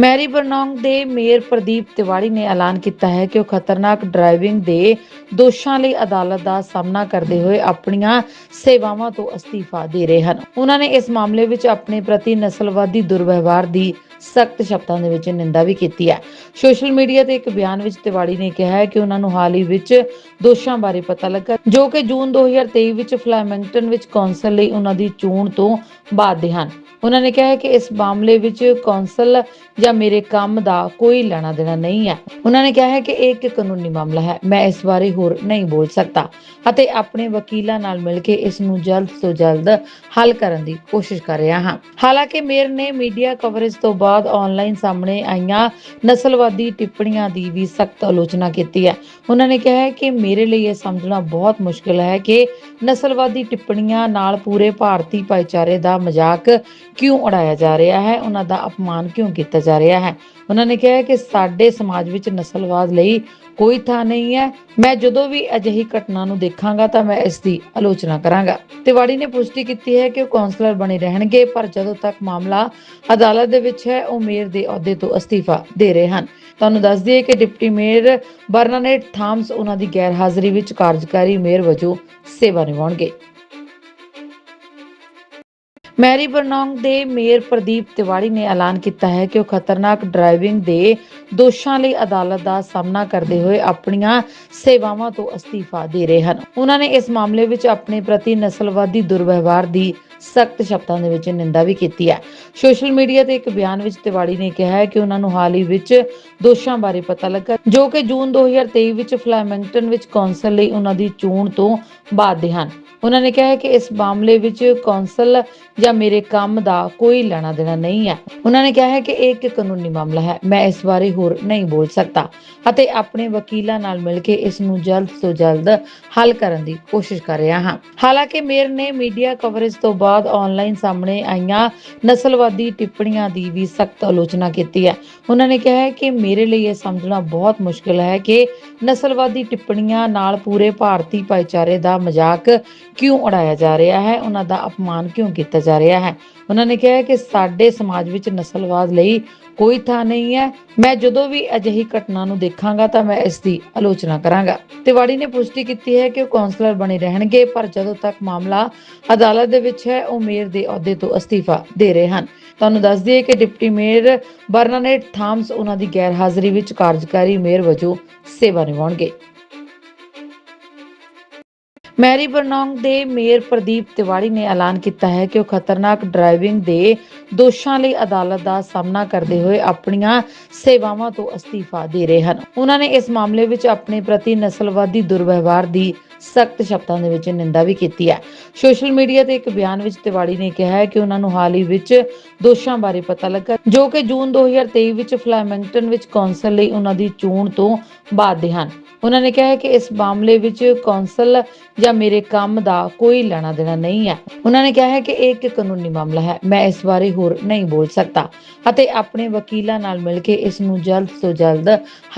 Mary ਬਰਨੌਂਗ ਦੇ mayor Pradeep Tiwari ਨੇ ਐਲਾਨ ਕੀਤਾ ਹੈ ਕਿ ਉਹ ਖਤਰਨਾਕ ਡਰਾਈਵਿੰਗ ਦੇ ਦੋਸ਼ਾਂ ਲਈ ਅਦਾਲਤ ਦਾ ਸਾਹਮਣਾ ਕਰਦੇ ਹੋਏ ਆਪਣੀਆਂ ਸੇਵਾਵਾਂ ਤੋਂ ਅਸਤੀਫਾ ਦੇ ਰਹੇ ਹਨ। ਉਹਨਾਂ ਨੇ ਇਸ ਮਾਮਲੇ ਵਿੱਚ ਆਪਣੇ ਪ੍ਰਤੀ ਨਸਲਵਾਦੀ ਦੁਰਵਿਵਹਾਰ ਦੀ ਸਖਤ ਸ਼ਬਦਾਂ ਦੇ ਵਿੱਚ ਨਿੰਦਾ ਵੀ ਕੀਤੀ ਹੈ। ਸੋਸ਼ਲ ਮੀਡੀਆ ਤੇ ਇੱਕ ਬਿਆਨ ਵਿੱਚ ਤਿਵਾੜੀ ਨੇ ਕਿਹਾ ਹੈ ਕਿ ਉਹਨਾਂ ਨੂੰ ਹਾਲ ਹੀ ਵਿੱਚ ਦੋਸ਼ਾਂ ਬਾਰੇ ਪਤਾ ਲੱਗਾ, ਜੋ ਕਿ ਜੂਨ 2023 ਵਿੱਚ ਫਲੈਮਿੰਗਟਨ ਵਿੱਚ ਕੌਂਸਲ ਲਈ ਉਹਨਾਂ ਦੀ ਚੋਣ ਤੋਂ ਬਾਅਦ ਦੇ ਹਨ। ਉਹਨਾਂ ਨੇ ਕਿਹਾ ਹੈ ਕਿ ਇਸ ਮਾਮਲੇ ਵਿੱਚ ਕੌਂਸਲ ਜਾਂ ਮੇਰੇ ਕੰਮ ਦਾ ਕੋਈ ਲੈਣਾ ਦੇਣਾ ਨਹੀਂ ਹੈ। ਉਹਨਾਂ ਨੇ ਕਿਹਾ ਹੈ ਕਿ ਇਹ ਇੱਕ ਕਾਨੂੰਨੀ ਮਾਮਲਾ ਹੈ। ਮੈਂ ਇਸ ਬਾਰੇ ਹੋਰ ਨਹੀਂ ਬੋਲ ਸਕਦਾ ਅਤੇ ਆਪਣੇ ਵਕੀਲਾਂ ਨਾਲ ਮਿਲ ਕੇ ਇਸ ਨੂੰ ਜਲਦ ਤੋਂ ਜਲਦ ਹੱਲ ਕਰਨ ਦੀ ਕੋਸ਼ਿਸ਼ ਕਰ ਰਿਹਾ ਹਾਂ। ਹਾਲਾਂਕਿ ਮੇਅਰ ਨੇ ਮੀਡੀਆ ਕਵਰੇਜ ਤੋਂ ਬਾਅਦ ਆਨਲਾਈਨ ਸਾਹਮਣੇ ਆਈਆਂ ਨਸਲਵਾਦੀ ਟਿੱਪਣੀਆਂ ਦੀ ਵੀ ਸਖਤ ਆਲੋਚਨਾ ਕੀਤੀ ਹੈ। ਉਹਨਾਂ ਨੇ ਕਿਹਾ ਹੈ ਕਿ ਮੇਰੇ ਲਈ ਇਹ ਸਮਝਣਾ ਬਹੁਤ ਮੁਸ਼ਕਿਲ ਹੈ ਕਿ ਨਸਲਵਾਦੀ ਟਿੱਪਣੀਆਂ ਨਾਲ ਪੂਰੇ ਭਾਰਤੀ ਭਾਈਚਾਰੇ ਦਾ ਮਜ਼ਾਕ ਕਿਉਂ ਉਡਾਇਆ ਜਾ ਰਿਹਾ ਹੈ? ਉਹਨਾਂ ਦਾ ਅਪਮਾਨ ਕਿਉਂ ਕੀਤਾ ਜਾ ਰਿਹਾ ਹੈ? ਉਹਨਾਂ ਨੇ ਕਿਹਾ ਕਿ ਸਾਡੇ ਸਮਾਜ ਵਿੱਚ ਨਸਲਵਾਦ ਲਈ ਕੋਈ ਥਾਂ ਨਹੀਂ ਹੈ। ਮੈਂ ਜਦੋਂ ਵੀ ਅਜਿਹੀ ਘਟਨਾ ਨੂੰ ਦੇਖਾਂਗਾ ਤਾਂ ਮੈਂ ਇਸ ਦੀ ਆਲੋਚਨਾ ਕਰਾਂਗਾ। ਤਿਵਾੜੀ ਨੇ ਪੁਸ਼ਟੀ ਕੀਤੀ ਹੈ ਕਿ ਉਹ ਕਾਉਂਸਲਰ ਬਣੇ ਰਹਿਣਗੇ, ਪਰ ਜਦੋਂ ਤੱਕ ਮਾਮਲਾ ਅਦਾਲਤ ਦੇ ਵਿੱਚ ਹੈ, ਉਹ ਮੇਅਰ ਦੇ ਅਹੁਦੇ ਤੋਂ ਅਸਤੀਫਾ ਦੇ ਰਹੇ ਹਨ। ਤੁਹਾਨੂੰ ਦੱਸ ਦਈਏ ਕਿ ਡਿਪਟੀ ਮੇਅਰ ਬਰਨਾਨੇਟ ਥਾਮਸ ਉਹਨਾਂ ਦੀ ਗੈਰ ਹਾਜ਼ਰੀ ਵਿੱਚ ਕਾਰਜਕਾਰੀ ਮੇਅਰ ਵਜੋਂ ਸੇਵਾ ਨਿਭਾਉਣਗੇ। ਮੈਰੀ ਬਰਨੌਂਗ ਦੇ ਮੇਅਰ ਪ੍ਰਦੀਪ ਤਿਵਾੜੀ ਨੇ ਐਲਾਨ ਕੀਤਾ ਹੈ ਕਿ ਉਹ ਖਤਰਨਾਕ ਡਰਾਈਵਿੰਗ ਦੇ ਦੋਸ਼ਾਂ ਲਈ ਅਦਾਲਤ ਦਾ ਸਾਹਮਣਾ ਕਰਦੇ ਹੋਏ ਆਪਣੀਆਂ ਸੇਵਾਵਾਂ ਤੋਂ ਅਸਤੀਫਾ ਦੇ ਰਹੇ ਹਨ। ਉਹਨਾਂ ਨੇ ਇਸ ਮਾਮਲੇ ਵਿੱਚ ਆਪਣੇ ਪ੍ਰਤੀ ਨਸਲਵਾਦੀ ਦੁਰਵਿਵਹਾਰ ਦੀ ਸਖਤ ਸ਼ਬਦਾਂ ਦੇ ਵਿੱਚ ਨਿੰਦਾ ਵੀ ਕੀਤੀ ਹੈ। ਸੋਸ਼ਲ ਮੀਡੀਆ ਤੇ ਇੱਕ ਬਿਆਨ ਵਿੱਚ ਤਿਵਾੜੀ ਨੇ ਕਿਹਾ ਹੈ ਕਿ ਉਹਨਾਂ ਨੂੰ ਹਾਲ ਹੀ ਵਿੱਚ ਦੋਸ਼ਾਂ ਬਾਰੇ ਪਤਾ ਲੱਗਾ, ਜੋ ਕਿ ਜੂਨ 2023 ਵਿੱਚ ਫਲੈਮਿੰਗਟਨ ਵਿੱਚ ਕੌਂਸਲ ਲਈ ਉਹਨਾਂ ਦੀ ਚੋਣ ਤੋਂ ਬਾਅਦ ਦੇ ਹਨ। ਉਹਨਾਂ ਨੇ ਕਿਹਾ ਕਿ ਇਸ ਮਾਮਲੇ ਵਿੱਚ ਕੌਂਸਲ ਜਾਂ ਮੇਰੇ ਕੰਮ ਦਾ ਕੋਈ ਲੈਣਾ ਦੇਣਾ ਨਹੀਂ ਹੈ। ਉਹਨਾਂ ਨੇ ਕਿਹਾ ਹੈ ਕਿ ਇਹ ਇੱਕ ਕਾਨੂੰਨੀ ਮਾਮਲਾ ਹੈ, ਮੈਂ ਇਸ ਬਾਰੇ ਹੋਰ ਨਹੀਂ ਬੋਲ ਸਕਦਾ ਅਤੇ ਆਪਣੇ ਵਕੀਲਾਂ ਨਾਲ ਮਿਲ ਕੇ ਇਸ ਨੂੰ ਜਲਦ ਤੋਂ ਜਲਦ ਹੱਲ ਕਰਨ ਦੀ ਕੋਸ਼ਿਸ਼ ਕਰ ਰਿਹਾ ਹਾਂ। ਹਾਲਾਂਕਿ ਮੇਅਰ ਨੇ ਮੀਡੀਆ ਕਵਰੇਜ ਤੋਂ ਬਾਅਦ ਆਨਲਾਈਨ ਸਾਹਮਣੇ ਆਈਆਂ ਨਸਲਵਾਦੀ ਟਿੱਪਣੀਆਂ ਦੀ ਵੀ ਸਖਤ ਆਲੋਚਨਾ ਕੀਤੀ ਹੈ। ਉਹਨਾਂ ਨੇ ਕਿਹਾ ਹੈ ਕਿ ਮੇਰੇ ਲਈ ਇਹ ਸਮਝਣਾ ਬਹੁਤ ਮੁਸ਼ਕਿਲ ਹੈ ਕਿ ਨਸਲਵਾਦੀ ਟਿੱਪਣੀਆਂ ਨਾਲ ਪੂਰੇ ਭਾਰਤੀ ਭਾਈਚਾਰੇ ਦਾ ਮਜ਼ਾਕ ਕਿਉਂ ਉਡਾਇਆ ਜਾ ਰਿਹਾ ਹੈ, ਉਹਨਾਂ ਦਾ ਅਪਮਾਨ ਕਿਉਂ ਕੀਤਾ ਜਾ ਰਿਹਾ ਹੈ? ਉਹਨਾਂ ਨੇ ਕਿਹਾ ਕਿ ਸਾਡੇ ਸਮਾਜ ਵਿੱਚ ਨਸਲਵਾਦ ਲਈ ਕੋਈ ਥਾਂ ਨਹੀਂ ਹੈ। ਮੈਂ ਜਦੋਂ ਵੀ ਅਜਿਹੀ ਘਟਨਾ ਨੂੰ ਦੇਖਾਂਗਾ ਤਾਂ ਮੈਂ ਇਸ ਦੀ ਆਲੋਚਨਾ ਕਰਾਂਗਾ। ਤਿਵਾੜੀ ਨੇ ਪੁਸ਼ਟੀ ਕੀਤੀ ਹੈ ਕਿ ਉਹ ਕਾਉਂਸਲਰ ਬਣੇ ਰਹਿਣਗੇ, ਪਰ ਜਦੋਂ ਤੱਕ ਮਾਮਲਾ ਅਦਾਲਤ ਦੇ ਵਿੱਚ ਹੈ, ਉਹ ਮੇਅਰ ਦੇ ਅਹੁਦੇ ਤੋਂ ਅਸਤੀਫਾ ਦੇ ਰਹੇ ਹਨ। ਤੁਹਾਨੂੰ ਦੱਸ ਦਈਏ ਕਿ ਡਿਪਟੀ ਮੇਅਰ ਬਰਨਾਨੇਟ ਥਾਮਸ ਉਹਨਾਂ ਦੀ ਗੈਰ ਹਾਜ਼ਰੀ ਵਿੱਚ ਕਾਰਜਕਾਰੀ ਮੇਅਰ ਵਜੋਂ ਸੇਵਾ ਨਿਭਾਉਣਗੇ। ਮੈਰੀ ਬਰਨੌਂਗ ਦੇ ਮੇਅਰ ਪ੍ਰਦੀਪ ਤਿਵਾੜੀ ਨੇ ਐਲਾਨ ਕੀਤਾ ਹੈ ਕਿ ਉਹ ਖਤਰਨਾਕ ਡਰਾਈਵਿੰਗ ਦੇ ਦੋਸ਼ਾਂ ਲਈ ਅਦਾਲਤ ਦਾ ਸਾਹਮਣਾ ਕਰਦੇ ਹੋਏ ਆਪਣੀਆਂ ਸੇਵਾਵਾਂ ਤੋਂ ਅਸਤੀਫਾ ਦੇ ਰਹੇ ਹਨ। ਉਹਨਾਂ ਨੇ ਇਸ ਮਾਮਲੇ ਵਿੱਚ ਆਪਣੇ ਪ੍ਰਤੀ ਨਸਲਵਾਦੀ ਦੁਰਵਿਵਹਾਰ ਦੀ ਸਖਤ ਸ਼ਬਦਾਂ ਦੇ ਵਿੱਚ ਨਿੰਦਾ ਵੀ ਕੀਤੀ ਹੈ। ਸੋਸ਼ਲ ਮੀਡੀਆ ਤੇ ਇੱਕ ਬਿਆਨ ਵਿੱਚ ਤਿਵਾੜੀ ਨੇ ਕਿਹਾ ਹੈ ਕਿ ਉਹਨਾਂ ਨੂੰ ਹਾਲ ਹੀ ਵਿੱਚ ਦੋਸ਼ਾਂ ਬਾਰੇ ਪਤਾ ਲੱਗਾ, ਜੋ ਕਿ ਜੂਨ 2023 ਵਿੱਚ ਫਲੈਮਿੰਗਟਨ ਵਿੱਚ ਕੌਂਸਲ ਲਈ ਉਹਨਾਂ ਦੀ ਚੋਣ ਤੋਂ ਬਾਅਦ ਦੇ ਹਨ। ਉਹਨਾਂ ਨੇ ਕਿਹਾ ਹੈ ਕਿ ਇਸ ਮਾਮਲੇ ਵਿੱਚ ਕੌਂਸਲ ਜਾਂ ਮੇਰੇ ਕੰਮ ਦਾ ਕੋਈ ਲੈਣਾ ਦੇਣਾ ਨਹੀਂ ਹੈ। ਉਹਨਾਂ ਨੇ ਕਿਹਾ ਹੈ ਕਿ ਇਹ ਇੱਕ ਕਾਨੂੰਨੀ ਮਾਮਲਾ ਹੈ, ਮੈਂ ਇਸ ਬਾਰੇ ਹੋਰ ਨਹੀਂ ਬੋਲ ਸਕਦਾ ਅਤੇ ਆਪਣੇ ਵਕੀਲਾਂ ਨਾਲ ਮਿਲ ਕੇ ਇਸ ਨੂੰ ਜਲਦ ਤੋਂ ਜਲਦ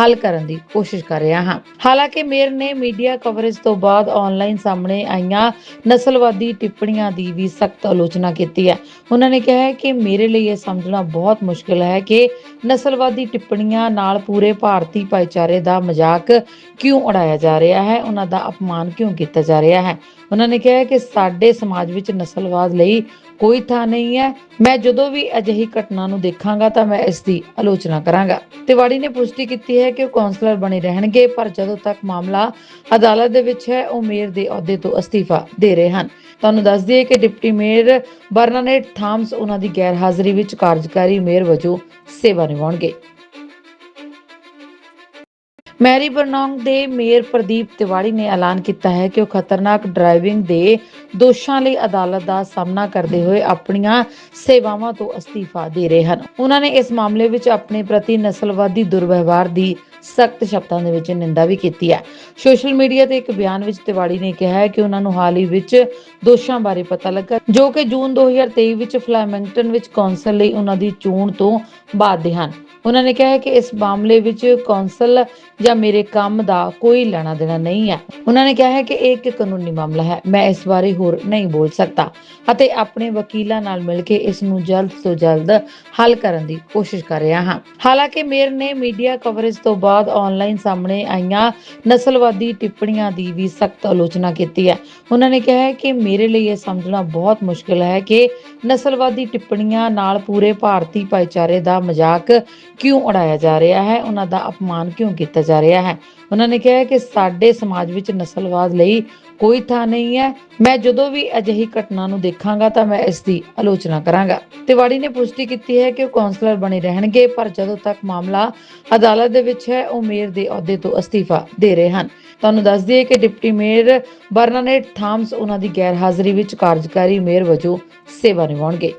ਹੱਲ ਕਰਨ ਦੀ ਕੋਸ਼ਿਸ਼ ਕਰ ਰਿਹਾ ਹਾਂ। ਹਾਲਾਂਕਿ ਮੇਅਰ ਨੇ ਮੀਡੀਆ ਕਵਰੇਜ ਤੋਂ ਬਾਅਦ ਆਨਲਾਈਨ ਸਾਹਮਣੇ ਆਈਆਂ ਨਸਲਵਾਦੀ ਟਿੱਪਣੀਆਂ ਦੀ ਵੀ ਸਖਤ ਆਲੋਚਨਾ ਕੀਤੀ ਹੈ। ਉਹਨਾਂ ਨੇ ਕਿਹਾ ਕਿ ਮੇਰੇ ਲਈ ਇਹ ਸਮਝਣਾ ਬਹੁਤ ਮੁਸ਼ਕਿਲ ਹੈ ਕਿ ਨਸਲਵਾਦੀ ਟਿੱਪਣੀਆਂ ਨਾਲ ਪੂਰੇ ਭਾਰਤੀ ਭਾਈਚਾਰੇ ਦਾ ਮਜ਼ਾਕ ਕਿਉਂ ਉਡਾਇਆ ਜਾ ਰਿਹਾ ਹੈ, ਉਹਨਾਂ ਦਾ ਅਪਮਾਨ ਕਿਉਂ ਕੀਤਾ ਜਾ ਰਿਹਾ ਹੈ? ਉਹਨਾਂ ਨੇ ਕਿਹਾ ਕਿ ਸਾਡੇ ਸਮਾਜ ਵਿੱਚ ਨਸਲਵਾਦ ਲਈ ਕੋਈ ਥਾਂ ਨਹੀਂ ਹੈ। ਮੈਂ ਜਦੋਂ ਵੀ ਅਜਿਹੀ ਘਟਨਾ ਨੂੰ ਦੇਖਾਂਗਾ ਤਾਂ ਮੈਂ ਇਸ ਦੀ ਆਲੋਚਨਾ ਕਰਾਂਗਾ। ਤਿਵਾੜੀ ਨੇ ਪੁਸ਼ਟੀ ਕੀਤੀ ਹੈ ਕਿ ਉਹ ਕਾਉਂਸਲਰ ਬਣੇ ਰਹਿਣਗੇ, ਪਰ ਜਦੋਂ ਤੱਕ ਮਾਮਲਾ ਅਦਾਲਤ ਦੇ ਵਿੱਚ ਹੈ, ਉਹ ਮੇਅਰ ਦੇ ਅਹੁਦੇ ਤੋਂ ਅਸਤੀਫਾ ਦੇ ਰਹੇ ਹਨ। ਤੁਹਾਨੂੰ ਦੱਸ ਦਈਏ ਕਿ ਡਿਪਟੀ ਮੇਅਰ ਬਰਨਾਨੇਟ ਥਾਮਸ, ਉਹਨਾਂ ਦੀ ਗੈਰ ਹਾਜ਼ਰੀ ਵਿੱਚ ਕਾਰਜਕਾਰੀ ਮੇਅਰ ਵਜੋਂ ਸੇਵਾ ਨਿਭਾਉਣਗੇ। ਮੈਰੀ ਬਰਨੌਂਗ ਦੇ ਮੇਅਰ ਪ੍ਰਦੀਪ ਤਿਵਾੜੀ ਨੇ ਐਲਾਨ ਕੀਤਾ ਹੈ ਕਿ ਉਹ ਖਤਰਨਾਕ ਡਰਾਈਵਿੰਗ ਦੇ ਦੋਸ਼ਾਂ ਲਈ ਅਦਾਲਤ ਦਾ ਸਾਹਮਣਾ ਕਰਦੇ ਹੋਏ ਆਪਣੀਆਂ ਸੇਵਾਵਾਂ ਤੋਂ ਅਸਤੀਫਾ ਦੇ ਰਹੇ ਹਨ। ਉਹਨਾਂ ਨੇ ਇਸ ਮਾਮਲੇ ਵਿੱਚ ਆਪਣੇ ਪ੍ਰਤੀ ਨਸਲਵਾਦੀ ਦੁਰਵਿਵਹਾਰ ਦੀ ਸਖਤ ਸ਼ਬਦਾਂ ਦੇ ਵਿੱਚ ਨਿੰਦਾ ਵੀ ਕੀਤੀ ਹੈ। ਸੋਸ਼ਲ ਮੀਡੀਆ ਤੇ ਇੱਕ ਬਿਆਨ ਵਿੱਚ ਤਿਵਾੜੀ ਨੇ ਕਿਹਾ ਹੈ ਕਿ ਉਹਨਾਂ ਨੂੰ ਹਾਲ ਹੀ ਵਿੱਚ ਦੋਸ਼ਾਂ ਬਾਰੇ ਪਤਾ ਲੱਗਾ, ਜੋ ਕਿ ਜੂਨ 2023 ਵਿੱਚ ਫਲੈਮਿੰਗਟਨ ਵਿੱਚ ਕੌਂਸਲ ਲਈ ਉਹਨਾਂ ਦੀ ਚੋਣ ਤੋਂ ਬਾਅਦ ਦੇ ਹਨ। ਉਹਨਾਂ ਨੇ ਕਿਹਾ ਹੈ ਕਿ ਇਸ ਮਾਮਲੇ ਵਿੱਚ ਕੌਂਸਲ ਜਾਂ ਮੇਰੇ ਕੰਮ ਦਾ ਕੋਈ ਲੈਣਾ ਦੇਣਾ ਨਹੀਂ ਹੈ। ਉਹਨਾਂ ਨੇ ਕਿਹਾ ਹੈ ਕਿ ਇਹ ਇੱਕ ਕਾਨੂੰਨੀ ਮਾਮਲਾ ਹੈ। ਮੈਂ ਇਸ ਬਾਰੇ ਹੋਰ ਨਹੀਂ ਬੋਲ ਸਕਦਾ। ਅਤੇ ਆਪਣੇ ਵਕੀਲਾਂ ਨਾਲ ਮਿਲ ਕੇ ਇਸ ਨੂੰ ਜਲਦ ਤੋਂ ਜਲਦ ਹੱਲ ਕਰਨ ਦੀ ਕੋਸ਼ਿਸ਼ ਕਰ ਰਿਹਾ ਹਾਂ। ਹਾਲਾਂਕਿ ਮੇਰ ਨੇ ਮੀਡੀਆ ਕਵਰੇਜ ਤੋਂ ਬਾਅਦ ਆਨਲਾਈਨ ਸਾਹਮਣੇ ਆਈਆਂ ਨਸਲਵਾਦੀ ਟਿੱਪਣੀਆਂ ਦੀ ਵੀ ਸਖਤ ਆਲੋਚਨਾ ਕੀਤੀ ਹੈ। ਉਹਨਾਂ ਨੇ ਕਿਹਾ ਹੈ ਕਿ ਮੇਰੇ ਲਈ ਇਹ ਸਮਝਣਾ ਬਹੁਤ ਮੁਸ਼ਕਿਲ ਹੈ ਕਿ ਨਸਲਵਾਦੀ ਟਿੱਪਣੀਆਂ ਨਾਲ ਪੂਰੇ ਭਾਰਤੀ ਭਾਈਚਾਰੇ ਦਾ ਮਜ਼ਾਕ ਕਿਉਂ ਉਡਾਇਆ ਜਾ ਰਿਹਾ ਹੈ? ਉਹਨਾਂ ਦਾ ਅਪਮਾਨ ਕਿਉਂ ਕੀਤਾ ਜਾ ਰਿਹਾ ਹੈ। ਉਹਨਾਂ ਨੇ ਕਿਹਾ ਕਿ ਸਾਡੇ ਸਮਾਜ ਵਿੱਚ ਨਸਲਵਾਦ ਲਈ ਕੋਈ ਥਾਂ ਨਹੀਂ ਹੈ। ਮੈਂ ਜਦੋਂ ਵੀ ਅਜਿਹੀ ਘਟਨਾ ਨੂੰ ਦੇਖਾਂਗਾ ਤਾਂ ਮੈਂ ਇਸ ਦੀ ਆਲੋਚਨਾ ਕਰਾਂਗਾ। ਤਿਵਾੜੀ ਨੇ ਪੁਸ਼ਟੀ ਕੀਤੀ ਹੈ ਕਿ ਉਹ ਕਾਉਂਸਲਰ ਬਣੇ ਰਹਿਣਗੇ, ਪਰ ਜਦੋਂ ਤੱਕ ਮਾਮਲਾ ਅਦਾਲਤ ਦੇ ਵਿੱਚ ਹੈ, ਉਹ ਮੇਅਰ ਦੇ ਅਹੁਦੇ ਤੋਂ ਅਸਤੀਫਾ ਦੇ ਰਹੇ ਹਨ। ਤੁਹਾਨੂੰ ਦੱਸ ਦਈਏ ਕਿ ਡਿਪਟੀ ਮੇਅਰ ਬਰਨਾਨੇਟ ਥਾਮਸ ਉਹਨਾਂ ਦੀ ਗੈਰ ਹਾਜ਼ਰੀ ਵਿੱਚ ਕਾਰਜਕਾਰੀ ਮੇਅਰ ਵਜੋਂ ਸੇਵਾ ਨਿਭਾਉਣਗੇ।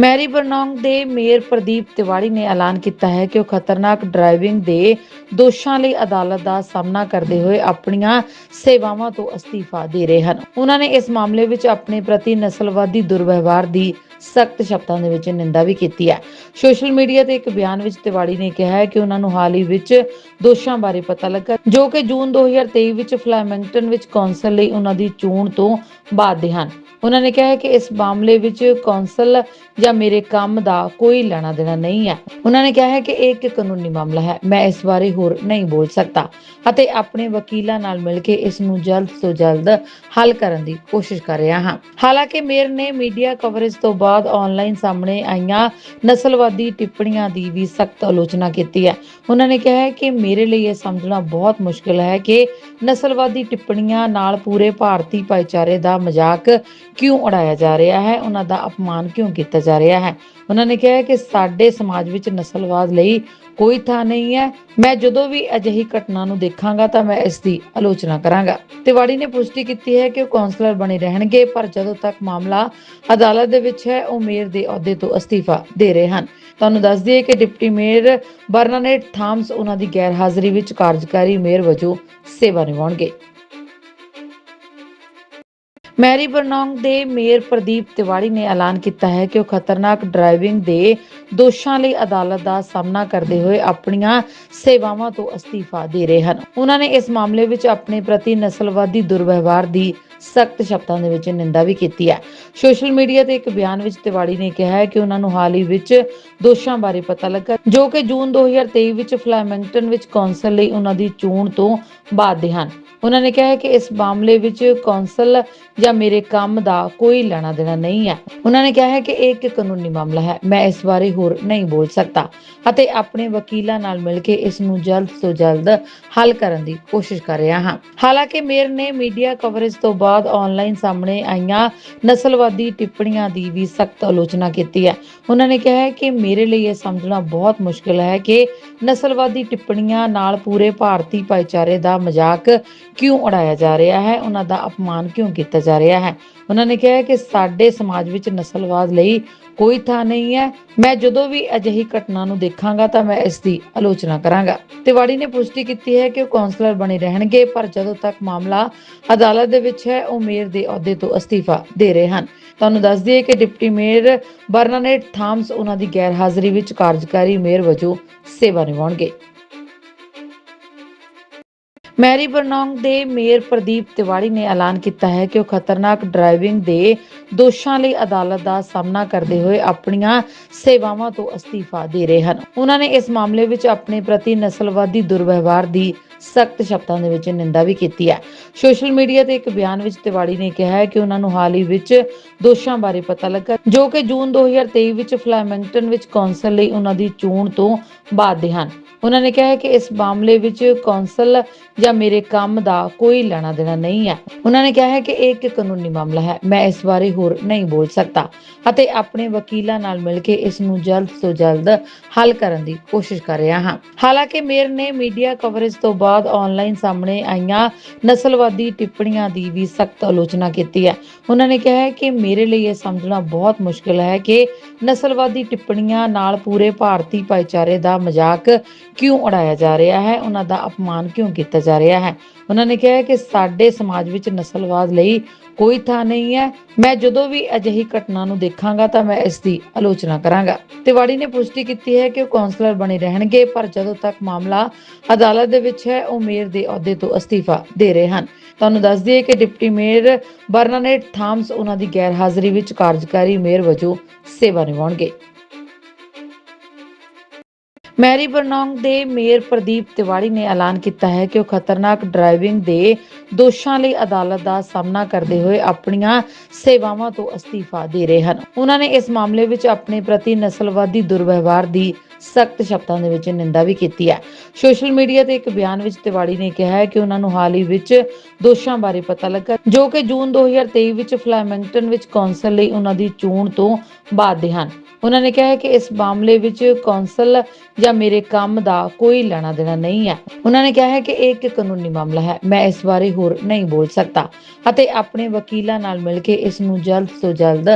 ਮੈਰੀ ਬਰਨੌਂਗ ਦੇ ਮੇਅਰ ਪ੍ਰਦੀਪ ਤਿਵਾੜੀ ਨੇ ਐਲਾਨ ਕੀਤਾ ਹੈ ਕਿ ਉਹ ਖਤਰਨਾਕ ਡਰਾਈਵਿੰਗ ਦੇ ਦੋਸ਼ਾਂ ਲਈ ਅਦਾਲਤ ਦਾ ਸਾਹਮਣਾ ਕਰਦੇ ਹੋਏ ਆਪਣੀਆਂ ਸੇਵਾਵਾਂ ਤੋਂ ਅਸਤੀਫਾ ਦੇ ਰਹੇ ਹਨ। ਉਹਨਾਂ ਨੇ ਇਸ ਮਾਮਲੇ ਵਿੱਚ ਆਪਣੇ ਪ੍ਰਤੀ ਨਸਲਵਾਦੀ ਦੁਰਵਿਵਹਾਰ ਦੀ ਸਖਤ ਸ਼ਬਦਾਂ ਦੇ ਵਿੱਚ ਨਿੰਦਾ ਵੀ ਕੀਤੀ ਹੈ। ਸੋਸ਼ਲ ਮੀਡੀਆ ਤੇ ਇੱਕ ਬਿਆਨ ਵਿੱਚ ਤਿਵਾੜੀ ਨੇ ਕਿਹਾ ਹੈ ਕਿ ਉਹਨਾਂ ਨੂੰ ਹਾਲ ਹੀ ਵਿੱਚ ਦੋਸ਼ਾਂ ਬਾਰੇ ਪਤਾ ਲੱਗਾ, ਜੋ ਕਿ ਜੂਨ 2023 ਵਿੱਚ ਫਲੈਮਿੰਗਟਨ ਵਿੱਚ ਕੌਂਸਲ ਲਈ ਉਹਨਾਂ ਦੀ ਚੋਣ ਤੋਂ ਬਾਅਦ ਦੇ ਹਨ। ਉਹਨਾਂ ਨੇ ਕਿਹਾ ਕਿ ਇਸ ਮਾਮਲੇ ਵਿੱਚ ਕੌਂਸਲ ਜਾਂ ਮੇਰੇ ਕੰਮ ਦਾ ਕੋਈ ਲੈਣਾ ਦੇਣਾ ਨਹੀਂ ਹੈ। ਉਹਨਾਂ ਨੇ ਕਿਹਾ ਹੈ ਕਿ ਇਹ ਇੱਕ ਕਾਨੂੰਨੀ ਮਾਮਲਾ ਹੈ, ਮੈਂ ਇਸ ਬਾਰੇ ਹੋਰ ਨਹੀਂ ਬੋਲ ਸਕਦਾ ਅਤੇ ਆਪਣੇ ਵਕੀਲਾਂ ਨਾਲ ਮਿਲ ਕੇ ਇਸ ਨੂੰ ਜਲਦ ਤੋਂ ਜਲਦ ਹੱਲ ਕਰਨ ਦੀ ਕੋਸ਼ਿਸ਼ ਕਰ ਰਿਹਾ ਹਾਂ। ਹਾਲਾਂਕਿ ਮੇਅਰ ਨੇ ਮੀਡੀਆ ਕਵਰੇਜ ਤੋਂ ਬਾਅਦ ਆਨਲਾਈਨ ਸਾਹਮਣੇ ਆਈਆਂ ਨਸਲਵਾਦੀ ਟਿੱਪਣੀਆਂ ਦੀ ਵੀ ਸਖਤ ਆਲੋਚਨਾ ਕੀਤੀ ਹੈ। ਉਹਨਾਂ ਨੇ ਕਿਹਾ ਹੈ ਕਿ ਮੇਰੇ ਲਈ ਇਹ ਸਮਝਣਾ ਬਹੁਤ ਮੁਸ਼ਕਿਲ ਹੈ ਕਿ ਨਸਲਵਾਦੀ ਟਿੱਪਣੀਆਂ ਨਾਲ ਪੂਰੇ ਭਾਰਤੀ ਭਾਈਚਾਰੇ ਦਾ ਮਜ਼ਾਕ ਕਿਉਂ ਉਡਾਇਆ ਜਾ ਰਿਹਾ ਹੈ, ਉਹਨਾਂ ਦਾ ਅਪਮਾਨ ਕਿਉਂ ਕੀਤਾ ਜਾ ਰਿਹਾ ਹੈ? ਉਹਨਾਂ ਨੇ ਕਿਹਾ ਕਿ ਸਾਡੇ ਸਮਾਜ ਵਿੱਚ ਨਸਲਵਾਦ ਲਈ ਕੋਈ ਥਾਂ ਨਹੀਂ ਹੈ। ਮੈਂ ਜਦੋਂ ਵੀ ਅਜਿਹੀ ਘਟਨਾ ਨੂੰ ਦੇਖਾਂਗਾ ਤਾਂ ਮੈਂ ਇਸ ਦੀ ਆਲੋਚਨਾ ਕਰਾਂਗਾ। ਤਿਵਾੜੀ ਨੇ ਪੁਸ਼ਟੀ ਕੀਤੀ ਹੈ ਕਿ ਉਹ ਕਾਉਂਸਲਰ ਬਣੇ ਰਹਿਣਗੇ, ਪਰ ਜਦੋਂ ਤੱਕ ਮਾਮਲਾ ਅਦਾਲਤ ਦੇ ਵਿੱਚ ਹੈ, ਉਹ ਮੇਅਰ ਦੇ ਅਹੁਦੇ ਤੋਂ ਅਸਤੀਫਾ ਦੇ ਰਹੇ ਹਨ। ਤੁਹਾਨੂੰ ਦੱਸ ਦਈਏ ਕਿ ਡਿਪਟੀ ਮੇਅਰ ਬਰਨਾਨੇਟ ਥਾਮਸ ਉਹਨਾਂ ਦੀ ਗੈਰ ਹਾਜ਼ਰੀ ਵਿੱਚ ਕਾਰਜਕਾਰੀ ਮੇਅਰ ਵਜੋਂ ਸੇਵਾ ਨਿਭਾਉਣਗੇ। ਮੈਰੀ ਬਰਨੌਂਗ ਦੇ ਮੇਅਰ ਪ੍ਰਦੀਪ ਤਿਵਾੜੀ ਨੇ ਐਲਾਨ ਕੀਤਾ ਹੈ ਕਿ ਉਹ ਖਤਰਨਾਕ ਡਰਾਈਵਿੰਗ ਦੇ ਦੋਸ਼ਾਂ ਲਈ ਅਦਾਲਤ ਦਾ ਸਾਹਮਣਾ ਕਰਦੇ ਹੋਏ ਆਪਣੀਆਂ ਸੇਵਾਵਾਂ ਤੋਂ ਅਸਤੀਫਾ ਦੇ ਰਹੇ ਹਨ। ਉਹਨਾਂ ਨੇ ਇਸ ਮਾਮਲੇ ਵਿੱਚ ਆਪਣੇ ਪ੍ਰਤੀ ਨਸਲਵਾਦੀ ਦੁਰਵਿਵਹਾਰ ਦੀ ਸਖਤ ਸ਼ਬਦਾਂ ਦੇ ਵਿੱਚ ਨਿੰਦਾ ਵੀ ਕੀਤੀ ਹੈ। ਸੋਸ਼ਲ ਮੀਡੀਆ ਤੇ ਇੱਕ ਬਿਆਨ ਵਿੱਚ ਤਿਵਾੜੀ ਨੇ ਕਿਹਾ ਹੈ ਕਿ ਉਹਨਾਂ ਨੂੰ ਹਾਲ ਹੀ ਵਿੱਚ ਦੋਸ਼ਾਂ ਬਾਰੇ ਪਤਾ ਲੱਗਾ, ਜੋ ਕਿ ਜੂਨ 2023 ਵਿੱਚ ਫਲੈਮਿੰਗਟਨ ਵਿੱਚ ਕੌਂਸਲ ਲਈ ਉਹਨਾਂ ਦੀ ਚੋਣ ਤੋਂ ਬਾਅਦ ਦੇ ਹਨ। ਉਹਨਾਂ ਨੇ ਕਿਹਾ ਹੈ ਕਿ ਇਸ ਮਾਮਲੇ ਵਿੱਚ ਕੌਂਸਲ ਜਾਂ ਮੇਰੇ ਕੰਮ ਦਾ ਕੋਈ ਲੈਣਾ ਦੇਣਾ ਨਹੀਂ ਹੈ। ਉਹਨਾਂ ਨੇ ਕਿਹਾ ਹੈ ਕਿ ਇਹ ਇੱਕ ਕਾਨੂੰਨੀ ਮਾਮਲਾ ਹੈ। ਮੈਂ ਇਸ ਬਾਰੇ ਹੋਰ ਨਹੀਂ ਬੋਲ ਸਕਦਾ ਅਤੇ ਆਪਣੇ ਵਕੀਲਾਂ ਨਾਲ ਮਿਲ ਕੇ ਇਸ ਨੂੰ ਜਲਦ ਤੋਂ ਜਲਦ ਹੱਲ ਕਰਨ ਦੀ ਕੋਸ਼ਿਸ਼ ਕਰ ਰਿਹਾ ਹਾਂ। ਹਾਲਾਂਕਿ ਮੇਅਰ ਨੇ ਮੀਡੀਆ ਕਵਰੇਜ ਤੋਂ ਬਾਅਦ ਆਨਲਾਈਨ ਸਾਹਮਣੇ ਆਈਆਂ ਨਸਲਵਾਦੀ ਟਿੱਪਣੀਆਂ ਦੀ ਵੀ ਸਖਤ ਆਲੋਚਨਾ ਕੀਤੀ ਹੈ। ਉਹਨਾਂ ਨੇ ਕਿਹਾ ਕਿ ਮੇਰੇ ਲਈ ਇਹ ਸਮਝਣਾ ਬਹੁਤ ਮੁਸ਼ਕਿਲ ਹੈ ਕਿ ਨਸਲਵਾਦੀ ਟਿੱਪਣੀਆਂ ਨਾਲ ਪੂਰੇ ਭਾਰਤੀ ਭਾਈਚਾਰੇ ਦਾ ਮਜ਼ਾਕ ਕਿਉਂ ਉਡਾਇਆ ਜਾ ਰਿਹਾ ਹੈ, ਉਹਨਾਂ ਦਾ ਅਪਮਾਨ ਕਿਉਂ ਕੀਤਾ ਜਾ ਰਿਹਾ ਹੈ? ਉਹਨਾਂ ਨੇ ਕਿਹਾ ਕਿ ਸਾਡੇ ਸਮਾਜ ਵਿੱਚ ਨਸਲਵਾਦ ਲਈ ਕੋਈ ਥਾਂ ਨਹੀਂ ਹੈ। ਮੈਂ ਜਦੋਂ ਵੀ ਅਜਿਹੀ ਘਟਨਾ ਨੂੰ ਦੇਖਾਂਗਾ ਤਾਂ ਮੈਂ ਇਸ ਦੀ ਆਲੋਚਨਾ ਕਰਾਂਗਾ। ਤਿਵਾੜੀ ਨੇ ਪੁਸ਼ਟੀ ਕੀਤੀ ਹੈ ਕਿ ਉਹ ਕਾਉਂਸਲਰ ਬਣੇ ਰਹਿਣਗੇ, ਪਰ ਜਦੋਂ ਤੱਕ ਮਾਮਲਾ ਅਦਾਲਤ ਦੇ ਵਿੱਚ ਹੈ, ਉਹ ਮੇਅਰ ਦੇ ਅਹੁਦੇ ਤੋਂ ਅਸਤੀਫਾ ਦੇ ਰਹੇ ਹਨ। ਤੁਹਾਨੂੰ ਦੱਸ ਦਈਏ ਕਿ ਡਿਪਟੀ ਮੇਅਰ ਬਰਨਾਨੇਟ ਥਾਮਸ ਉਹਨਾਂ ਦੀ ਗੈਰ ਹਾਜ਼ਰੀ ਵਿੱਚ ਕਾਰਜਕਾਰੀ ਮੇਅਰ ਵਜੋਂ ਸੇਵਾ ਨਿਭਾਉਣਗੇ। ਮੈਰੀ ਬਰਨੌਂਗ ਦੇ ਮੇਅਰ ਪ੍ਰਦੀਪ ਤਿਵਾੜੀ ਨੇ ਐਲਾਨ ਕੀਤਾ ਹੈ ਕਿ ਉਹ ਖਤਰਨਾਕ ਡਰਾਈਵਿੰਗ ਦੇ ਦੋਸ਼ਾਂ ਲਈ ਅਦਾਲਤ ਦਾ ਸਾਹਮਣਾ ਕਰਦੇ ਹੋਏ ਆਪਣੀਆਂ ਸੇਵਾਵਾਂ ਤੋਂ ਅਸਤੀਫਾ ਦੇ ਰਹੇ ਹਨ। ਉਹਨਾਂ ਨੇ ਇਸ ਮਾਮਲੇ ਵਿੱਚ ਆਪਣੇ ਪ੍ਰਤੀ ਨਸਲਵਾਦੀ ਦੁਰਵਿਵਹਾਰ ਦੀ ਸਖਤ ਸ਼ਬਦਾਂ ਦੇ ਵਿੱਚ ਨਿੰਦਾ ਵੀ ਕੀਤੀ ਹੈ। ਸੋਸ਼ਲ ਮੀਡੀਆ ਤੇ ਇੱਕ ਬਿਆਨ ਵਿੱਚ ਤਿਵਾੜੀ ਨੇ ਕਿਹਾ ਹੈ ਕਿ ਉਹਨਾਂ ਨੂੰ ਹਾਲ ਹੀ ਵਿੱਚ ਦੋਸ਼ਾਂ ਬਾਰੇ ਪਤਾ ਲੱਗਾ, ਜੋ ਕਿ ਜੂਨ 2023 ਵਿੱਚ ਫਲੈਮਿੰਗਟਨ ਵਿੱਚ ਕੌਂਸਲ ਲਈ ਉਹਨਾਂ ਦੀ ਚੋਣ ਤੋਂ ਬਾਅਦ ਦੇ ਹਨ। ਉਹਨਾਂ ਨੇ ਕਿਹਾ ਹੈ ਕਿ ਇਸ ਮਾਮਲੇ ਵਿੱਚ ਕੌਂਸਲ ਜਾਂ ਮੇਰੇ ਕੰਮ ਦਾ ਕੋਈ ਲੈਣਾ ਦੇਣਾ ਨਹੀਂ ਹੈ। ਉਹਨਾਂ ਨੇ ਕਿਹਾ ਹੈ ਕਿ ਇਹ ਇੱਕ ਕਾਨੂੰਨੀ ਮਾਮਲਾ ਹੈ, ਮੈਂ ਇਸ ਬਾਰੇ ਹੋਰ ਨਹੀਂ ਬੋਲ ਸਕਦਾ ਅਤੇ ਆਪਣੇ ਵਕੀਲਾਂ ਨਾਲ ਮਿਲ ਕੇ ਇਸ ਨੂੰ ਜਲਦ ਤੋਂ ਜਲਦ ਹੱਲ ਕਰਨ ਦੀ ਕੋਸ਼ਿਸ਼ ਕਰ ਰਿਹਾ ਹਾਂ। ਹਾਲਾਂਕਿ ਮੇਅਰ ਨੇ ਮੀਡੀਆ ਕਵਰੇਜ ਤੋਂ ਬਾਅਦ ਆਨਲਾਈਨ ਸਾਹਮਣੇ ਆਈਆਂ ਨਸਲਵਾਦੀ ਟਿੱਪਣੀਆਂ ਦੀ ਵੀ ਸਖਤ ਆਲੋਚਨਾ ਕੀਤੀ ਹੈ। ਉਹਨਾਂ ਨੇ ਕਿਹਾ ਹੈ ਕਿ ਮੇਰੇ ਲਈ ਇਹ ਸਮਝਣਾ ਬਹੁਤ ਮੁਸ਼ਕਿਲ ਹੈ ਕਿ ਨਸਲਵਾਦੀ ਟਿੱਪਣੀਆਂ ਨਾਲ ਪੂਰੇ ਭਾਰਤੀ ਭਾਈਚਾਰੇ ਦਾ ਮਜ਼ਾਕ ਕਿਉਂ ਉਡਾਇਆ ਜਾ ਰਿਹਾ ਹੈ, ਉਹਨਾਂ ਦਾ ਅਪਮਾਨ ਕਿਉਂ ਕੀਤਾ ਜਾ ਰਿਹਾ ਹੈ? ਉਹਨਾਂ ਨੇ ਕਿਹਾ ਹੈ ਕਿ ਸਾਡੇ ਸਮਾਜ ਵਿੱਚ ਨਸਲਵਾਦ ਲਈ ਕੋਈ ਥਾਂ ਨਹੀਂ ਹੈ। ਮੈਂ ਜਦੋਂ ਵੀ ਅਜਿਹੀ ਘਟਨਾ ਨੂੰ ਦੇਖਾਂਗਾ ਤਾਂ ਮੈਂ ਇਸ ਦੀ ਆਲੋਚਨਾ ਕਰਾਂਗਾ। ਤਿਵਾੜੀ ਨੇ ਪੁਸ਼ਟੀ ਕੀਤੀ ਹੈ ਕਿ ਉਹ ਕਾਉਂਸਲਰ ਬਣੇ ਰਹਿਣਗੇ, ਪਰ ਜਦੋਂ ਤੱਕ ਮਾਮਲਾ ਅਦਾਲਤ ਦੇ ਵਿੱਚ ਹੈ, ਉਹ ਮੇਅਰ ਦੇ ਅਹੁਦੇ ਤੋਂ ਅਸਤੀਫਾ ਦੇ ਰਹੇ ਹਨ। ਤੁਹਾਨੂੰ ਦੱਸ ਦਈਏ ਕਿ ਡਿਪਟੀ ਮੇਅਰ ਬਰਨਾਨੇਟ ਥਾਮਸ ਉਹਨਾਂ ਦੀ ਗੈਰ ਹਾਜ਼ਰੀ ਵਿੱਚ ਕਾਰਜਕਾਰੀ ਮੇਅਰ ਵਜੋਂ ਸੇਵਾ ਨਿਭਾਉਣਗੇ। ਮੈਰੀ ਬਰਨੌਂਗ ਦੇ ਮੇਅਰ ਪ੍ਰਦੀਪ ਤਿਵਾੜੀ ਨੇ ਐਲਾਨ ਕੀਤਾ ਹੈ ਕਿ ਉਹ ਖਤਰਨਾਕ ਡਰਾਈਵਿੰਗ ਦੇ ਦੋਸ਼ਾਂ ਲਈ ਅਦਾਲਤ ਦਾ ਸਾਹਮਣਾ ਕਰਦੇ ਹੋਏ ਆਪਣੀਆਂ ਸੇਵਾਵਾਂ ਤੋਂ ਅਸਤੀਫਾ ਦੇ ਰਹੇ ਹਨ। ਉਹਨਾਂ ਨੇ ਇਸ ਮਾਮਲੇ ਵਿੱਚ ਆਪਣੇ ਪ੍ਰਤੀ ਨਸਲਵਾਦੀ ਦੁਰਵਿਵਹਾਰ ਦੀ ਸਖਤ ਸ਼ਬਦਾਂ ਦੇ ਵਿੱਚ ਨਿੰਦਾ ਵੀ ਕੀਤੀ ਹੈ। ਸੋਸ਼ਲ ਮੀਡੀਆ ਤੇ ਇੱਕ ਬਿਆਨ ਵਿੱਚ ਤਿਵਾੜੀ ਨੇ ਕਿਹਾ ਹੈ ਕਿ ਉਹਨਾਂ ਨੂੰ ਹਾਲ ਹੀ ਵਿੱਚ ਦੋਸ਼ਾਂ ਬਾਰੇ ਪਤਾ ਲੱਗਾ, ਜੋ ਕਿ ਜੂਨ 2023 ਵਿੱਚ ਫਲੈਮਿੰਗਟਨ ਵਿੱਚ ਕੌਂਸਲ ਲਈ ਉਹਨਾਂ ਦੀ ਚੋਣ ਤੋਂ ਬਾਅਦ ਦੇ ਹਨ। ਉਹਨਾਂ ਨੇ ਕਿਹਾ ਹੈ ਕਿ ਇਸ ਮਾਮਲੇ ਵਿੱਚ ਕੌਂਸਲ ਜਾਂ ਮੇਰੇ ਕੰਮ ਦਾ ਕੋਈ ਲੈਣਾ ਦੇਣਾ ਨਹੀਂ ਹੈ। ਉਹਨਾਂ ਨੇ ਕਿਹਾ ਹੈ ਕਿ ਇਹ ਇੱਕ ਕਾਨੂੰਨੀ ਮਾਮਲਾ ਹੈ, ਮੈਂ ਇਸ ਬਾਰੇ ਹੋਰ ਨਹੀਂ ਬੋਲ ਸਕਦਾ ਅਤੇ ਆਪਣੇ ਵਕੀਲਾਂ ਨਾਲ ਮਿਲ ਕੇ ਇਸ ਨੂੰ ਜਲਦ ਤੋਂ ਜਲਦ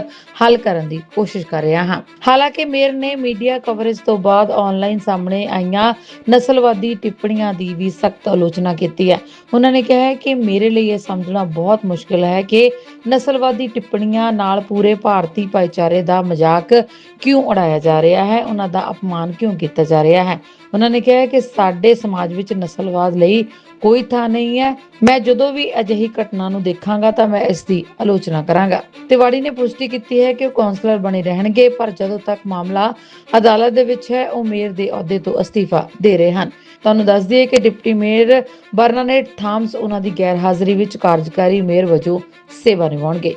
ਹੱਲ ਕਰਨ ਦੀ ਕੋਸ਼ਿਸ਼ ਕਰ ਰਿਹਾ ਹਾਂ। ਹਾਲਾਂਕਿ ਮੇਅਰ ਨੇ ਮੀਡੀਆ ਕਵਰੇਜ ਤੋਂ ਬਾਅਦ ਆਨਲਾਈਨ ਸਾਹਮਣੇ ਆਈਆਂ ਨਸਲਵਾਦੀ ਟਿੱਪਣੀਆਂ ਦੀ ਵੀ ਸਖਤ ਆਲੋਚਨਾ ਕੀਤੀ ਹੈ। ਉਹਨਾਂ ਨੇ ਕਿਹਾ ਹੈ ਕਿ ਮੇਰੇ ਲਈ ਇਹ ਸਮਝਣਾ ਬਹੁਤ ਮੁਸ਼ਕਿਲ ਹੈ ਕਿ ਨਸਲਵਾਦੀ ਟਿੱਪਣੀਆਂ ਨਾਲ ਪੂਰੇ ਭਾਰਤੀ ਭਾਈਚਾਰੇ ਦਾ ਮਜ਼ਾਕ ਕਿਉਂ ਉਡਾਇਆ ਜਾ ਰਿਹਾ ਹੈ, ਉਹਨਾਂ ਦਾ ਅਪਮਾਨ ਕਿਉਂ ਕੀਤਾ ਜਾ ਰਿਹਾ ਹੈ? ਉਹਨਾਂ ਨੇ ਕਿਹਾ ਕਿ ਸਾਡੇ ਸਮਾਜ ਵਿੱਚ ਨਸਲਵਾਦ ਲਈ ਕੋਈ ਥਾਂ ਨਹੀਂ ਹੈ। ਮੈਂ ਜਦੋਂ ਵੀ ਅਜਿਹੀ ਘਟਨਾ ਨੂੰ ਦੇਖਾਂਗਾ ਤਾਂ ਮੈਂ ਇਸ ਦੀ ਆਲੋਚਨਾ ਕਰਾਂਗਾ। ਤਿਵਾੜੀ ਨੇ ਪੁਸ਼ਟੀ ਕੀਤੀ ਹੈ ਕਿ ਉਹ ਕਾਉਂਸਲਰ ਬਣੇ ਰਹਿਣਗੇ, ਪਰ ਜਦੋਂ ਤੱਕ ਮਾਮਲਾ ਅਦਾਲਤ ਦੇ ਵਿੱਚ ਹੈ, ਉਹ ਮੇਅਰ ਦੇ ਅਹੁਦੇ ਤੋਂ ਅਸਤੀਫਾ ਦੇ ਰਹੇ ਹਨ। ਤੁਹਾਨੂੰ ਦੱਸ ਦਈਏ ਕਿ ਡਿਪਟੀ ਮੇਅਰ ਬਰਨਾਨੇਟ ਥਾਮਸ ਉਹਨਾਂ ਦੀ ਗੈਰ ਹਾਜ਼ਰੀ ਵਿੱਚ ਕਾਰਜਕਾਰੀ ਮੇਅਰ ਵਜੋਂ ਸੇਵਾ ਨਿਭਾਉਣਗੇ।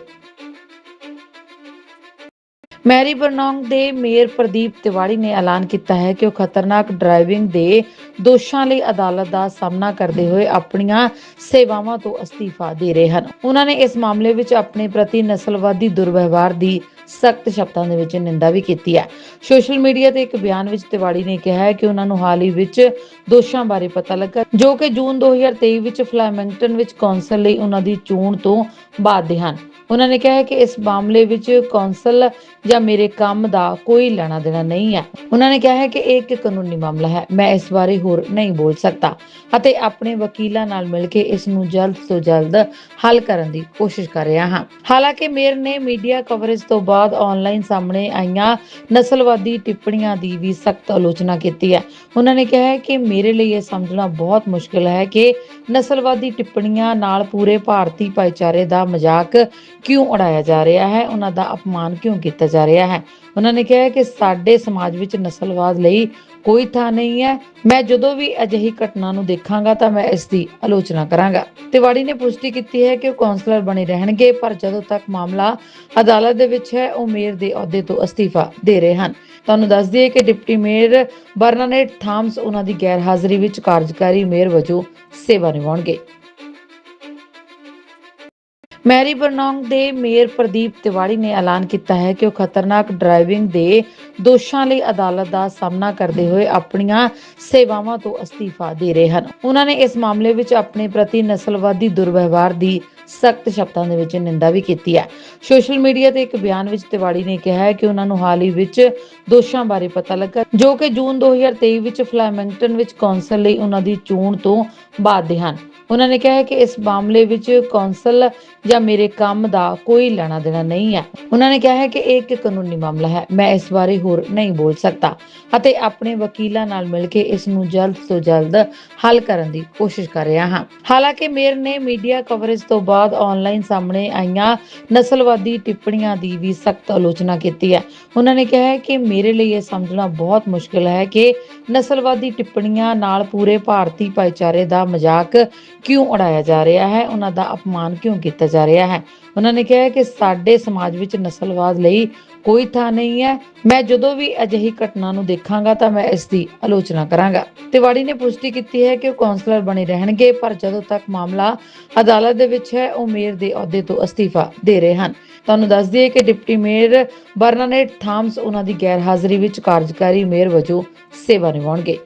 ਮੈਰੀ ਬਰਨੌਂਗ ਦੇ ਮੇਅਰ ਪ੍ਰਦੀਪ ਤਿਵਾੜੀ ਨੇ ਐਲਾਨ ਕੀਤਾ ਹੈ ਕਿ ਉਹ ਖਤਰਨਾਕ ਡਰਾਈਵਿੰਗ ਦੇ ਦੋਸ਼ਾਂ ਲਈ ਅਦਾਲਤ ਦਾ ਸਾਹਮਣਾ ਕਰਦੇ ਹੋਏ ਆਪਣੀਆਂ ਸੇਵਾਵਾਂ ਤੋਂ ਅਸਤੀਫਾ ਦੇ ਰਹੇ ਹਨ। ਉਹਨਾਂ ਨੇ ਇਸ ਮਾਮਲੇ ਵਿੱਚ ਆਪਣੇ ਪ੍ਰਤੀ ਨਸਲਵਾਦੀ ਦੁਰਵਿਵਹਾਰ ਦੀ ਸਖਤ ਸ਼ਬਦਾਂ ਦੇ ਵਿੱਚ ਨਿੰਦਾ ਵੀ ਕੀਤੀ ਹੈ। ਸੋਸ਼ਲ ਮੀਡੀਆ ਤੇ ਇੱਕ ਬਿਆਨ ਵਿੱਚ ਤਿਵਾੜੀ ਨੇ ਕਿਹਾ ਹੈ ਕਿ ਉਹਨਾਂ ਨੂੰ ਹਾਲ ਹੀ ਵਿੱਚ ਦੋਸ਼ਾਂ ਬਾਰੇ ਪਤਾ ਲੱਗਾ, ਜੋ ਕਿ ਜੂਨ 2023 ਵਿੱਚ ਫਲੈਮਿੰਗਟਨ ਵਿੱਚ ਕੌਂਸਲ ਲਈ ਉਹਨਾਂ ਦੀ ਚੋਣ ਤੋਂ ਬਾਅਦ ਦੇ ਹਨ। ਉਹਨਾਂ ਨੇ ਕਿਹਾ ਹੈ ਕਿ ਇਸ ਮਾਮਲੇ ਵਿੱਚ ਕੌਂਸਲ ਜਾਂ ਮੇਰੇ ਕੰਮ ਦਾ ਕੋਈ ਲੈਣਾ ਦੇਣਾ ਨਹੀਂ ਹੈ। ਉਹਨਾਂ ਨੇ ਕਿਹਾ ਹੈ ਕਿ ਇਹ ਇੱਕ ਕਾਨੂੰਨੀ ਮਾਮਲਾ ਹੈ। ਮੈਂ ਇਸ ਬਾਰੇ ਹੋਰ ਨਹੀਂ ਬੋਲ ਸਕਦਾ। ਅਤੇ ਆਪਣੇ ਵਕੀਲਾਂ ਨਾਲ ਮਿਲ ਕੇ ਇਸ ਨੂੰ ਜਲਦ ਤੋਂ ਜਲਦ ਹੱਲ ਕਰਨ ਦੀ ਕੋਸ਼ਿਸ਼ ਕਰ ਰਿਹਾ ਹਾਂ। ਹਾਲਾਂਕਿ ਮੇਅਰ ਨੇ ਮੀਡੀਆ ਕਵਰੇਜ ਤੋਂ ਬਾਅਦ ਆਨਲਾਈਨ ਸਾਹਮਣੇ ਆਈਆਂ ਨਸਲਵਾਦੀ ਟਿੱਪਣੀਆਂ ਦੀ ਵੀ ਸਖਤ ਆਲੋਚਨਾ ਕੀਤੀ ਹੈ। ਉਹਨਾਂ ਨੇ ਕਿਹਾ ਹੈ ਕਿ ਮੇਰੇ ਲਈ ਇਹ ਸਮਝਣਾ ਬਹੁਤ ਮੁਸ਼ਕਿਲ ਹੈ ਕਿ ਨਸਲਵਾਦੀ ਟਿੱਪਣੀਆਂ ਨਾਲ ਪੂਰੇ ਭਾਰਤੀ ਭਾਈਚਾਰੇ ਦਾ ਮਜ਼ਾਕ ਕਿਉਂ ਉਡਾਇਆ ਜਾ ਰਿਹਾ ਹੈ? ਉਹਨਾਂ ਦਾ ਅਪਮਾਨ ਕਿਉਂ ਕੀਤਾ ਜਾ ਰਿਹਾ ਹੈ। ਉਹਨਾਂ ਨੇ ਕਿਹਾ ਕਿ ਸਾਡੇ ਸਮਾਜ ਵਿੱਚ ਨਸਲਵਾਦ ਲਈ ਕੋਈ ਥਾਂ ਨਹੀਂ ਹੈ। ਮੈਂ ਜਦੋਂ ਵੀ ਅਜਿਹੀ ਘਟਨਾ ਨੂੰ ਦੇਖਾਂਗਾ ਤਾਂ ਮੈਂ ਇਸ ਦੀ ਆਲੋਚਨਾ ਕਰਾਂਗਾ। ਤਿਵਾੜੀ ਨੇ ਪੁਸ਼ਟੀ ਕੀਤੀ ਹੈ ਕਿ ਉਹ ਕਾਉਂਸਲਰ ਬਣੇ ਰਹਿਣਗੇ, ਪਰ ਜਦੋਂ ਤੱਕ ਮਾਮਲਾ ਅਦਾਲਤ ਦੇ ਵਿੱਚ ਹੈ, ਉਹ ਮੇਅਰ ਦੇ ਅਹੁਦੇ ਤੋਂ ਅਸਤੀਫਾ ਦੇ ਰਹੇ ਹਨ। ਤੁਹਾਨੂੰ ਦੱਸ ਦਈਏ ਕਿ ਡਿਪਟੀ ਮੇਅਰ ਬਰਨਾਨੇਟ ਥਾਮਸ ਉਹਨਾਂ ਦੀ ਗੈਰ ਹਾਜ਼ਰੀ ਵਿੱਚ ਕਾਰਜਕਾਰੀ ਮੇਅਰ ਵਜੋਂ ਸੇਵਾ ਨਿਭਾਉਣਗੇ। ਮੈਰੀ ਬਰਨੌਂਗ ਦੇ ਮੇਅਰ ਪ੍ਰਦੀਪ ਤਿਵਾੜੀ ਨੇ ਐਲਾਨ ਕੀਤਾ ਹੈ ਕਿ ਉਹ ਖਤਰਨਾਕ ਡਰਾਈਵਿੰਗ ਦੇ ਦੋਸ਼ਾਂ ਲਈ ਅਦਾਲਤ ਦਾ ਸਾਹਮਣਾ ਕਰਦੇ ਹੋਏ ਆਪਣੀਆਂ ਸੇਵਾਵਾਂ ਤੋਂ ਅਸਤੀਫਾ ਦੇ ਰਹੇ ਹਨ। ਉਹਨਾਂ ਨੇ ਇਸ ਮਾਮਲੇ ਵਿੱਚ ਆਪਣੇ ਪ੍ਰਤੀ ਨਸਲਵਾਦੀ ਦੁਰਵਿਵਹਾਰ ਦੀ ਸਖਤ ਸ਼ਬਦਾਂ ਦੇ ਵਿੱਚ ਨਿੰਦਾ ਵੀ ਕੀਤੀ ਹੈ। ਸੋਸ਼ਲ ਮੀਡੀਆ ਤੇ ਇੱਕ ਬਿਆਨ ਵਿੱਚ ਤਿਵਾੜੀ ਨੇ ਕਿਹਾ ਹੈ ਕਿ ਉਹਨਾਂ ਨੂੰ ਹਾਲ ਹੀ ਵਿੱਚ ਦੋਸ਼ਾਂ ਬਾਰੇ ਪਤਾ ਲੱਗਾ, ਜੋ ਕਿ ਜੂਨ 2023 ਵਿੱਚ ਫਲੈਮਿੰਗਟਨ ਵਿੱਚ ਕੌਂਸਲ ਲਈ ਉਹਨਾਂ ਦੀ ਚੋਣ ਤੋਂ ਬਾਅਦ ਦੇ ਹਨ। ਉਹਨਾਂ ਨੇ ਕਿਹਾ ਹੈ ਕਿ ਇਸ ਮਾਮਲੇ ਵਿੱਚ ਕੌਂਸਲ ਜਾਂ ਮੇਰੇ ਕੰਮ ਦਾ ਕੋਈ ਲੈਣਾ ਦੇਣਾ ਨਹੀਂ ਹੈ। ਉਹਨਾਂ ਨੇ ਕਿਹਾ ਹੈ ਕਿ ਇਹ ਇੱਕ ਕਾਨੂੰਨੀ ਮਾਮਲਾ ਹੈ। ਮੈਂ ਇਸ ਬਾਰੇ ਹੋਰ ਨਹੀਂ ਬੋਲ ਸਕਦਾ। ਅਤੇ ਆਪਣੇ ਵਕੀਲਾਂ ਨਾਲ ਮਿਲ ਕੇ ਇਸ ਨੂੰ ਜਲਦ ਤੋਂ ਜਲਦ ਹੱਲ ਕਰਨ ਦੀ ਕੋਸ਼ਿਸ਼ ਕਰ ਰਿਹਾ ਹਾਂ। ਹਾਲਾਂਕਿ ਮੇਅਰ ਨੇ ਮੀਡੀਆ ਕਵਰੇਜ ਤੋਂ ਬਾਅਦ ਆਨਲਾਈਨ ਸਾਹਮਣੇ ਆਈਆਂ ਨਸਲਵਾਦੀ ਟਿੱਪਣੀਆਂ ਦੀ ਵੀ ਸਖਤ ਆਲੋਚਨਾ ਕੀਤੀ ਹੈ। ਉਹਨਾਂ ਨੇ ਕਿਹਾ ਹੈ ਕਿ ਮੇਰੇ ਲਈ ਇਹ ਸਮਝਣਾ ਬਹੁਤ ਮੁਸ਼ਕਿਲ ਹੈ ਕਿ ਨਸਲਵਾਦੀ ਟਿੱਪਣੀਆਂ ਨਾਲ ਪੂਰੇ ਭਾਰਤੀ ਭਾਈਚਾਰੇ ਦਾ ਮਜ਼ਾਕ ਕਿਉਂ ਉਡਾਇਆ ਜਾ ਰਿਹਾ ਹੈ? ਉਹਨਾਂ ਦਾ ਅਪਮਾਨ ਕਿਉਂ ਕੀਤਾ ਜਾ ਜਾ ਰਿਹਾ ਹੈ। ਉਹਨਾਂ ਨੇ ਕਿਹਾ ਕਿ ਸਾਡੇ ਸਮਾਜ ਵਿੱਚ ਨਸਲਵਾਦ ਲਈ ਕੋਈ ਥਾਂ ਨਹੀਂ ਹੈ। ਮੈਂ ਜਦੋਂ ਵੀ ਅਜਿਹੀ ਘਟਨਾ ਨੂੰ ਦੇਖਾਂਗਾ ਤਾਂ ਮੈਂ ਇਸ ਦੀ ਆਲੋਚਨਾ ਕਰਾਂਗਾ। ਤਿਵਾੜੀ ਨੇ ਪੁਸ਼ਟੀ ਕੀਤੀ ਹੈ ਕਿ ਉਹ ਕਾਉਂਸਲਰ ਬਣੇ ਰਹਿਣਗੇ, ਪਰ ਜਦੋਂ ਤੱਕ ਮਾਮਲਾ ਅਦਾਲਤ ਦੇ ਵਿੱਚ ਹੈ, ਉਹ ਮੇਅਰ ਦੇ ਅਹੁਦੇ ਤੋਂ ਅਸਤੀਫਾ ਦੇ ਰਹੇ ਹਨ। ਤੁਹਾਨੂੰ ਦੱਸ ਦਈਏ ਕਿ ਡਿਪਟੀ ਮੇਅਰ ਬਰਨਾਨੇਟ ਥਾਮਸ ਉਹਨਾਂ ਦੀ ਗੈਰ ਹਾਜ਼ਰੀ ਵਿੱਚ ਕਾਰਜਕਾਰੀ ਮੇਅਰ ਵਜੋਂ ਸੇਵਾ ਨਿਭਾਉਣਗੇ।